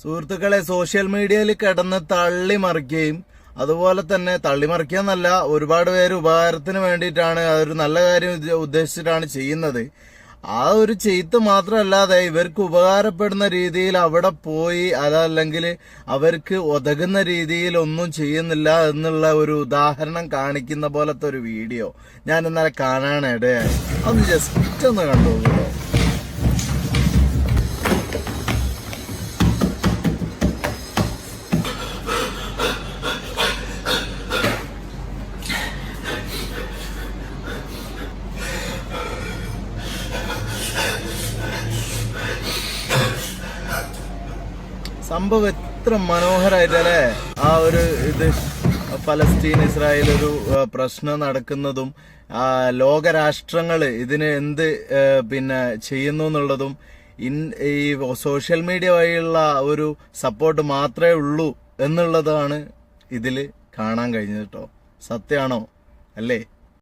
സുഹൃത്തുക്കളെ സോഷ്യൽ മീഡിയയിൽ കിടന്ന് തള്ളി മറിക്കുകയും അതുപോലെ തന്നെ തള്ളിമറിക്കുക എന്നല്ല ഒരുപാട് പേര് ഉപകാരത്തിന് വേണ്ടിയിട്ടാണ് അതൊരു നല്ല കാര്യം ഉദ്ദേശിച്ചിട്ടാണ് ചെയ്യുന്നത്. ആ ഒരു ചെയ്ത്ത് മാത്രമല്ലാതെ ഇവർക്ക് ഉപകാരപ്പെടുന്ന രീതിയിൽ അവിടെ പോയി അതല്ലെങ്കിൽ അവർക്ക് ഒതകുന്ന രീതിയിൽ ഒന്നും ചെയ്യുന്നില്ല എന്നുള്ള ഒരു ഉദാഹരണം കാണിക്കുന്ന പോലത്തെ ഒരു വീഡിയോ ഞാൻ ഇന്നലെ കാണാനിടയായി. അത് ജസ്റ്റ് ഒന്ന് കണ്ടു സംഭവം എത്ര മനോഹരമായിട്ടല്ലേ ആ ഒരു ഇത് ഫലസ്തീൻ ഇസ്രായേൽ ഒരു പ്രശ്നം നടക്കുന്നതും ലോകരാഷ്ട്രങ്ങൾ ഇതിന് എന്ത് പിന്നെ ചെയ്യുന്നു എന്നുള്ളതും ഇൻ ഈ സോഷ്യൽ മീഡിയ വഴിയുള്ള ഒരു സപ്പോർട്ട് മാത്രമേ ഉള്ളൂ എന്നുള്ളതാണ് ഇതിൽ കാണാൻ കഴിഞ്ഞത് കേട്ടോ. സത്യമാണോ? അല്ലേ?